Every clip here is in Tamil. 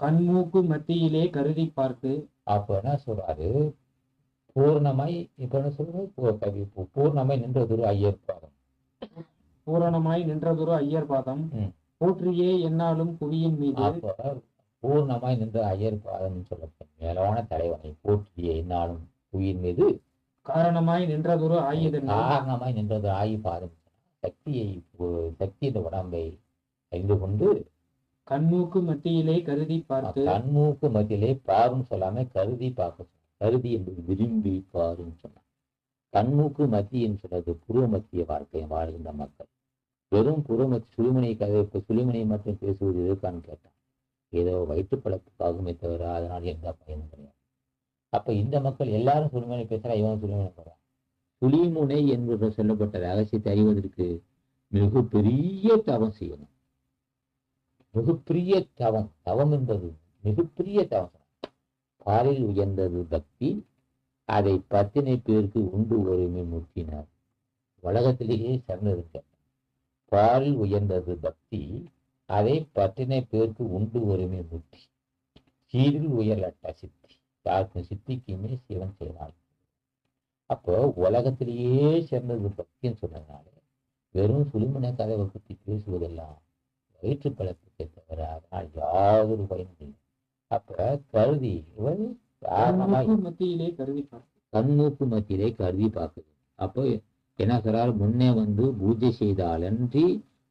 கண்மூக்கு மத்தியிலே கருதி பார்த்து அப்ப சொல்றாரு? பூர்ணமாய் இப்ப என்ன சொல்றது? கவி பூர்ணமாய் நின்றதொரு ஐயர் பாதம். பூரணமாய் நின்றதொரு ஐயர் பாதம். போற்றியே என்னாலும் புவியின் மீது. பூர்ணமாய் நின்ற ஐயர் பாதம் சொல்லப்படும். மேலான தலைவனை போற்றிய என்னாலும் உயிர் மீது. காரணமாய் நின்றதொரு ஆயுதங்கள் காரணமாய் நின்றது ஆயி பாதம். சக்தியை பு- சக்தி இந்த உடம்பை அறிந்து கொண்டு கண்மூக்கு மத்தியிலே கருதி பார்த்து கண்மூக்கு மத்தியிலே பாரும் சொல்லாம கருதி பார்க்க. கருதி என்பது விரும்பி பாரும் சொன்னார். கண்மூக்கு மத்தின்னு சொல்றது புருவ மத்திய வாழ்க்கை வாழ்கின்ற மக்கள். வெறும் புறமத்தி சுழிமனை கதை இப்போ சுழிமனை மட்டும் பேசுவது எதுக்கான்னு கேட்டான் ஏதோ வயிற்று பழப்புக்காகுமே தவிர அதனால் எந்த பயனும் கிடையாது. அப்ப இந்த மக்கள் எல்லாரும் சுழிமனை பேசுறா இவன் சுழிமனை போறான் சுழிமுனை என்பது சொல்லப்பட்ட ரகசியத்தை அறிவதற்கு மிகப்பெரிய தவம் செய்யணும். மிகப்பெரிய தவம். தவம் என்பது மிகப்பெரிய தவம். பாலில் உயர்ந்தது பக்தி அதை பத்தினை பேருக்கு உண்டு ஒருமை முற்றினார். உலகத்திலேயே சிறந்திருக்க பாலில் உயர்ந்தது பக்தி அதை பத்தினை பேருக்கு உண்டு ஒருமை முற்றி. சீரில் உயரட்ட சித்தி யாருக்கும் சித்திக்குமே சிவன் செய்வாள் அப்போ உலகத்திலேயே சிறந்தது பக்தின்னு சொன்னதுனால வெறும் சுழுமனை கதை பற்றி பேசுவது வயிற்று பழக்கத்தை தவிர அதனால் யாதொரு பயனும் இல்லை அப்ப கருதி இவன் காரணமாய் கண்மூக்கு மத்தியிலே கருதி கண்மூக்கு மத்தியிலே கருதி பார்க்குது. அப்போ என்ன சொல்றாரு? முன்னே வந்து பூஜை செய்தாலன்றி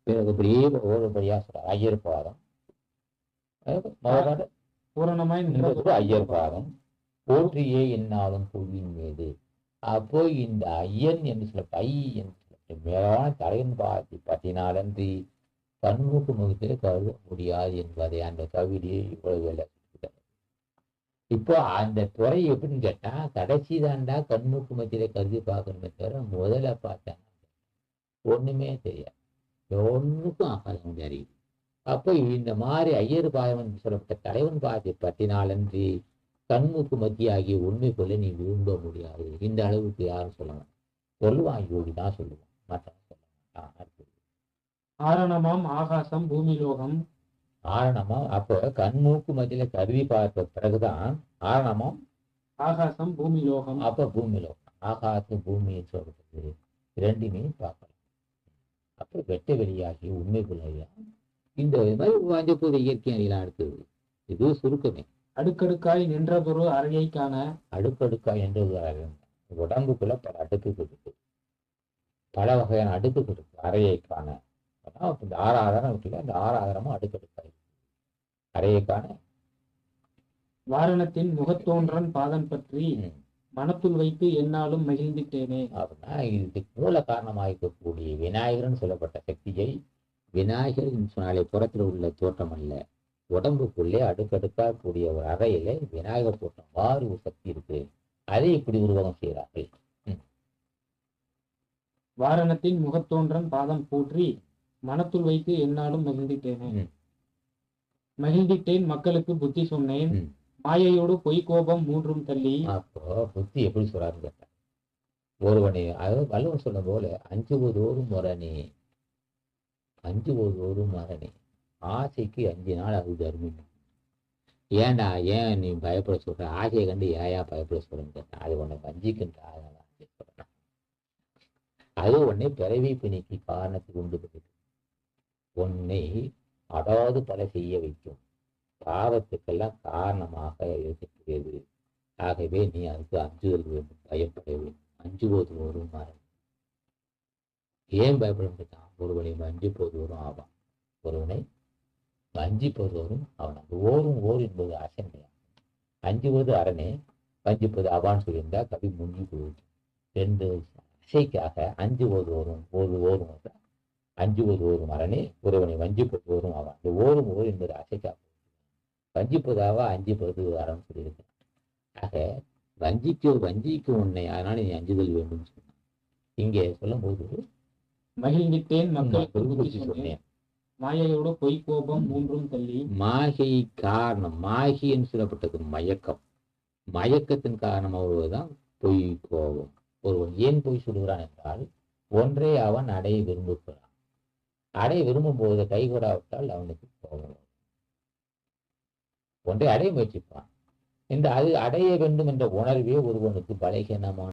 பிறகு அப்படியே ஓடுபடியா சொல்றார். ஐயர் பாதம். பூரணமாய் நின்றது. ஐயர் பாதம். போற்றியே என்னாலும் புவியின் மீது. அப்போ இந்த ஐயன் என்று சொல்ல ஐ என்று சொல்ல மேலான தலைவன் பாத்தி பற்றினாலன்றி கண்மூக்கு முகத்திலே கருத முடியாது என்பதை அந்த கவிதையை இவ்வளவு வேலை இப்போ அந்த துறை எப்படின்னு கேட்டா கடைசி தாண்டா கண்மூக்கு மத்தியிலே கருதி பார்க்கணுமே தவிர முதல்ல பார்த்தாங்க ஒண்ணுமே தெரியாது. ஒண்ணுக்கும் ஆகாத தெரியும். அப்போ இந்த மாதிரி ஐயர் பாயவன் சொல்லப்பட்ட தலைவன் பார்த்து பற்றினாலன்றி கண்மூக்கு மத்தியாகிய உண்மை போல நீ விரும்ப முடியாது. இந்த அளவுக்கு யாரும் சொல்லலாம் சொல்லுவான் யோகி தான் சொல்லுவான். மற்ற ஆரணமாம் ஆகாசம் பூமி லோகம். ஆரணமா அப்போ கண்மூக்கு மத்தியில கருவி பார்த்த பிறகுதான் ஆரணமாம் ஆகாசம் பூமி லோகம். அப்ப பூமியில ஆகாச பூமின்னு சொல்லப்படுது இரண்டுமே பார்க்கலாம். அப்ப வெட்ட வெளியாகி உண்மைக்குள்ளையா? இந்த மாதிரி வாஞ்சப்போது இயற்கை அறியலாம் அடுத்தது இது சுருக்கமே. அடுக்கடுக்காய் நின்றதொரு அறையை காண. அடுக்கடுக்கா என்றது அறை. உடம்புக்குள்ள பல அடுக்குகள் இருக்கு. பல வகையான அடுக்குகள் இருக்கு. அறையை இப்ப இந்த ஆறு ஆதாரம் இருக்குல்ல அந்த ஆறு ஆதாரமும் அடுக்கடுக்கா இருக்கு அறையை காண வாரணத்தின் முகத்தோன்றன் பாதம் பற்றி மனத்துள் வைத்து என்னாலும் மகிழ்ந்திட்டேனே அப்படின்னா இதுக்கு மூல காரணமாக இருக்கக்கூடிய விநாயகர்னு சொல்லப்பட்ட சக்தியை விநாயகர் சொன்னாலே புறத்தில் உள்ள தோற்றம் அல்ல உடம்புக்குள்ளே அடுக்கடுக்கா கூடிய ஒரு அறையில விநாயகர் தோற்றம் மாறு ஒரு சக்தி இருக்கு அதை இப்படி உருவகம் செய்கிறார்கள் வாரணத்தின் முகத்தோன்றன் பாதம் போற்றி மனத்துள் வைத்து என்னாலும் மகிழ்ந்திட்டேனே. மகிழ்ந்திட்டேன் மக்களுக்கு புத்தி சொன்னேன். மாயையோடு பொய் கோபம் மூன்றும் தள்ளி. அப்போ புத்தி எப்படி கேட்டேன் ஒருவனை வள்ளுவன் சொன்ன போல அஞ்சுவதோறும் மரணே. அஞ்சுவதோறும் மரணே. ஆசைக்கு அஞ்சு நாள் அது தர்மம் ஏன்டா ஏன் நீ பயப்பட சொல்ற? ஆசையை கண்டு ஏயா பயப்பட சொல்றேன்னு கேட்டேன் அது உன்னை வஞ்சிக்கின்ற அதனால சொல்றேன் அது உன்னை பிறவி பிணிக்கு காரணத்துக்கு உண்டு உன்னை அடாது பல செய்ய வைக்கும். பாவத்துக்கெல்லாம் காரணமாக இருக்கக்கூடியது ஆகவே நீ அதுக்கு அஞ்சுதல் வேண்டும் பயப்பட வேண்டும். அஞ்சுவது வரும் மரம். ஏன் பயப்பட முடியும் ஒருவனை வஞ்சிப்பது வரும் ஆவான். ஒருவனை வஞ்சிப்பது வரும் அவன் அது ஓரும் ஓர் என்பது அசைமையா அஞ்சுவது அரணே வஞ்சிப்பது அவான் சொல்லியிருந்தா கவி முங்கி போயிடும். ரெண்டு அசைக்காக அஞ்சு போது வரும் ஒரு ஓரும் அஞ்சுவது ஓரும் அரணே ஒருவனை வஞ்சிப்பது வரும் ஆவான். இந்த ஓரும் ஓர் என்பது அசைக்காக வஞ்சிப்பதாவா அஞ்சிப்பது அறம் சொல்லியிருக்கிறான் ஆக வஞ்சிக்க வஞ்சிக்க உன்னை அதனால நீ அஞ்சுதல் வேண்டும் சொன்னான். இங்கே சொல்லும்போது மகிழ்ந்திட்டேன் மக்களுக்கு மக்களுக்கு புத்தி புத்தி சொன்னேன். மாயையோடு பொய் கோபம் மூன்றும் தள்ளி. மாகை காரணம் மாகின்னு சொல்லப்பட்டது மயக்கம். மயக்கத்தின் காரணமாக வருவதுதான் பொய் கோபம். ஒருவன் ஏன் பொய் சொல்கிறான் என்றால் ஒன்றே அவன் அடைய விரும்புகிறான். அடைய விரும்பும் போது கைகூடாவிட்டால் அவனுக்கு போகணும் ஒன்றை அடைய முயற்சிப்பான். இந்த அது அடைய வேண்டும் என்ற உணர்வே ஒருவனுக்கு பலகீனமான